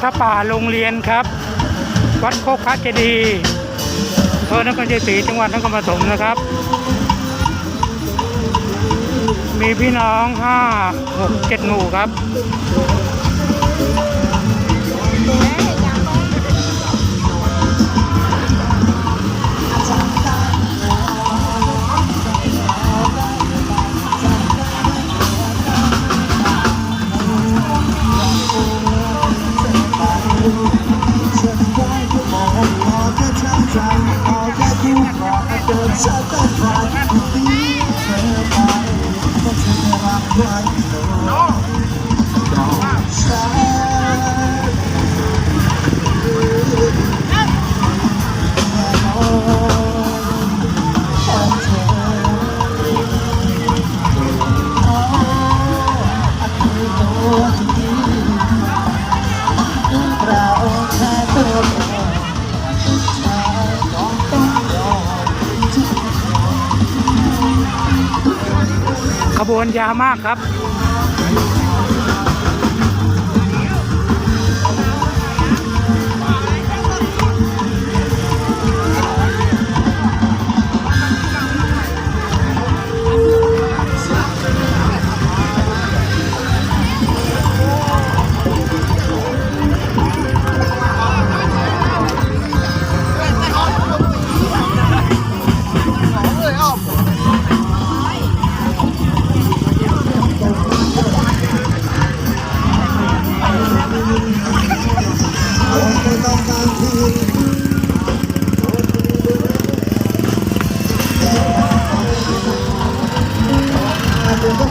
พระป่าโรงเรียนครับ วัดโคกพระเจดีย์อำเภอนครชัยศรีจังหวัดนครปฐมนะครับ มีพี่น้องห้าหกเจ็ดหมู่ครับ ฉันได้ก็มองมองแค่ทางใจมองแค่คิ้วมองเดินฉันต้อา ขบวนยาวมากครับ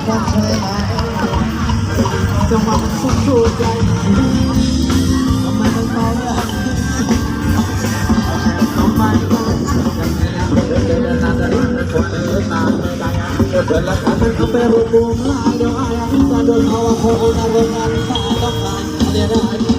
จังหวะมันสุดโชดใจทำไมมันเมาอย่ะทำไมต้องเดินเดินเดินนานเดินนานคนเดินนานไม่ได้เดินแล้วกันมันเอาไปรวบรวมลายเดี๋ยวอายจะโดนเขาว่าโคตรน่าเดินงานตาต้องการเดี๋ยวได้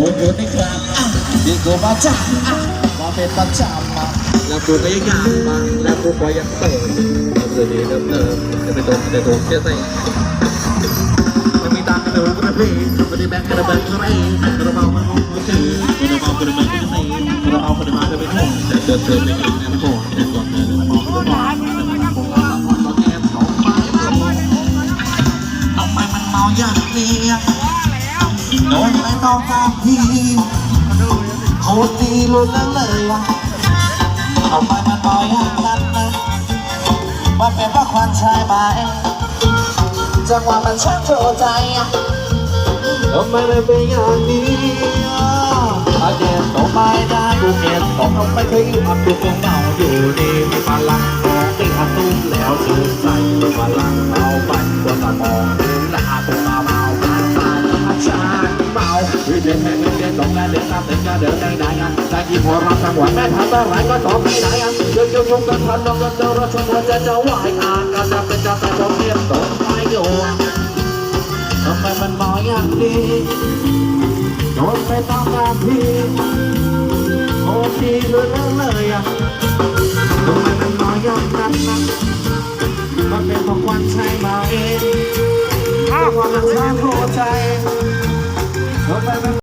วนวนใจทำไมมันเป็นอย่างอะบนรถนี่ครับอะดีกว่ามาจ้าอะมาเป็นประจำมาแล้วกูก็ยังอยากมาแล้วกูก็ยังเติมเดินเดินเดินจะไปตรงจะตรงเจ๊ใส่ไม่มีตังค์เดินกระพี่ไม่ได้แบงค์กระเบิดกระไรกระเป๋ามันคงไม่ถือกระเป๋ากระเบิดกระไรกระเป๋ากระเป๋าจะเป็นห่วงแต่เดินเดินไม่เห็นแน่นอนแต่ก่อนเดินมองก็มองทำไมมันเมาอย่างนี้ โดนไม่ต้องตามพี่โคตรดีลุ้นแล้วเลยว่ะทำไมมันเมาอย่างนั้นนะมันเป็นเพราะควันชายไหมจังหวะมันช่างโชว์ใจอะทำไมมันเป็นอย่างนี้อาเดียนต่อไปได้ดูเมียนต่อทำไมเคยอับดูคงเมาอยู่ดีมีพลังมองได้อัตุ้มแล้วชื่นใจมีพลังเอาไปกว่าตามอง เมาเดินแห่งเดินตรงนั้นเดินตามเดินก็เดินได้ไหนอะแต่ที่พอรับจังหวะแม่ทำอะไรก็ต้อบไม่ได้อะเดินจะงงกันทันลองกันเดินรถชนหัวใจจะไหวอ่านก็จะเป็นจะแต่ผมเรียนตรงไปอยู่ทำไมมันมาอย่างนี้โดนไปตามแบบพี่โอ้ดีเลยเลยอะทำไมมันมาอย่างนั้นนะมันเป็นเพราะควันใช่ไหมความรักชาติหัวใจ ¡Vamos!